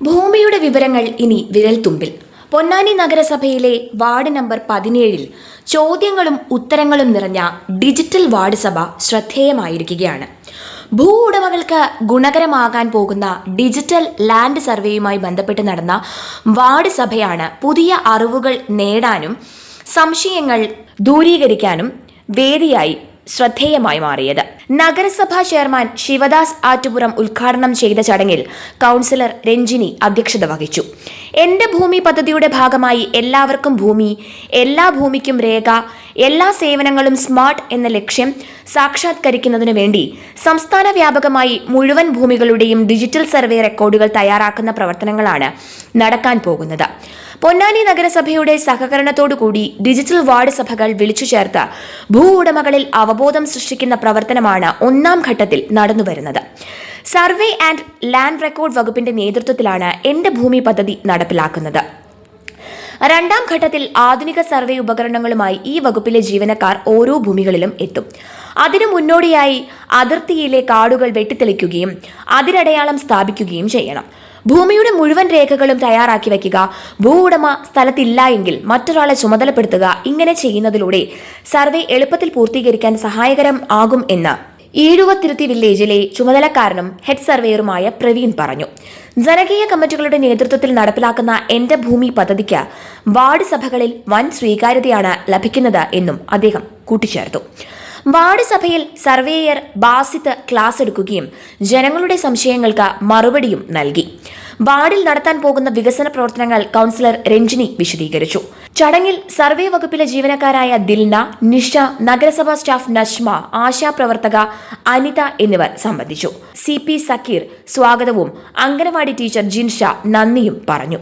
ഭൂമിയുടെ വിവരങ്ങൾ ഇനി വിരൽത്തുമ്പിൽ. പൊന്നാനി നഗരസഭയിലെ വാർഡ് നമ്പർ പതിനേഴിൽ ചോദ്യങ്ങളും ഉത്തരങ്ങളും നിറഞ്ഞ ഡിജിറ്റൽ വാർഡ് സഭ ശ്രദ്ധേയമായിരിക്കുകയാണ്. ഭൂ ഉടമകൾക്ക് ഗുണകരമാകാൻ പോകുന്ന ഡിജിറ്റൽ ലാൻഡ് സർവേയുമായി ബന്ധപ്പെട്ട് നടന്ന വാർഡ് സഭയാണ് പുതിയ അറിവുകൾ നേടാനും സംശയങ്ങൾ ദൂരീകരിക്കാനും വേദിയായി ശ്രദ്ധേയമായി മാറിയത്. നഗരസഭാ ചെയർമാൻ ശിവദാസ് ആറ്റുപുറം ഉദ്ഘാടനം ചെയ്ത ചടങ്ങിൽ കൗൺസിലർ രഞ്ജിനി അധ്യക്ഷത വഹിച്ചു. എന്റെ ഭൂമി പദ്ധതിയുടെ ഭാഗമായി എല്ലാവർക്കും ഭൂമി എല്ലാ ഭൂമിക്കും രേഖ എല്ലാ സേവനങ്ങളും സ്മാർട്ട് എന്ന ലക്ഷ്യം സാക്ഷാത്കരിക്കുന്നതിനു വേണ്ടി സംസ്ഥാന വ്യാപകമായി മുഴുവൻ ഭൂമികളുടെയും ഡിജിറ്റൽ സർവേ റെക്കോർഡുകൾ തയ്യാറാക്കുന്ന പ്രവർത്തനങ്ങളാണ് നടക്കാൻ പോകുന്നത്. പൊന്നാനി നഗരസഭയുടെ സഹകരണത്തോടുകൂടി ഡിജിറ്റൽ വാർഡ് സഭകൾ വിളിച്ചു ചേർത്ത് ഭൂ ഉടമകളിൽ അവബോധം സൃഷ്ടിക്കുന്ന പ്രവർത്തനമാണ് ഒന്നാം ഘട്ടത്തിൽ നടന്നുവരുന്നത്. സർവേ ആൻഡ് ലാൻഡ് റെക്കോർഡ് വകുപ്പിന്റെ നേതൃത്വത്തിലാണ് എന്റെ ഭൂമി പദ്ധതി നടപ്പിലാക്കുന്നത്. രണ്ടാം ഘട്ടത്തിൽ ആധുനിക സർവേ ഉപകരണങ്ങളുമായി ഈ വകുപ്പിലെ ജീവനക്കാർ ഓരോ ഭൂമികളിലും എത്തും. അതിനു മുന്നോടിയായി അതിർത്തിയിലെ കാടുകൾ വെട്ടിത്തെളിക്കുകയും അതിരടയാളം സ്ഥാപിക്കുകയും ചെയ്യണം. ഭൂമിയുടെ മുഴുവൻ രേഖകളും തയ്യാറാക്കി വയ്ക്കുക. ഭൂ ഉടമ സ്ഥലത്തില്ല എങ്കിൽ മറ്റൊരാളെ ചുമതലപ്പെടുത്തുക ഇങ്ങനെ ചെയ്യുന്നതിലൂടെ സർവേ എളുപ്പത്തിൽ പൂർത്തീകരിക്കാൻ സഹായകരം ആകും എന്ന് ഈഴുവത്തിരുത്തി വില്ലേജിലെ ചുമതലക്കാരനും ഹെഡ് സർവേയറുമായ പ്രവീൺ പറഞ്ഞു. ജനകീയ കമ്മിറ്റികളുടെ നേതൃത്വത്തിൽ നടപ്പിലാക്കുന്ന എന്റെ ഭൂമി പദ്ധതിക്ക് വാർഡ് സഭകളിൽ വൻ സ്വീകാര്യതയാണ് ലഭിക്കുന്നത് എന്നും അദ്ദേഹം കൂട്ടിച്ചേർത്തു. വാർഡ് സഭയിൽ സർവേയർ ബാസിത്ത് ക്ലാസ് എടുക്കുകയും ജനങ്ങളുടെ സംശയങ്ങൾക്ക് മറുപടിയും നൽകി. വാർഡിൽ നടത്താൻ പോകുന്ന വികസന പ്രവർത്തനങ്ങൾ കൗൺസിലർ രഞ്ജിനി വിശദീകരിച്ചു. ചടങ്ങിൽ സർവേ വകുപ്പിലെ ജീവനക്കാരായ ദിൽന നിഷ നഗരസഭാ സ്റ്റാഫ് നഷ്മ ആശാ പ്രവർത്തക അനിത എന്നിവർ സംബന്ധിച്ചു. സി പി സക്കീർ സ്വാഗതവും അംഗനവാടി ടീച്ചർ ജിൻഷ നന്ദിയും പറഞ്ഞു.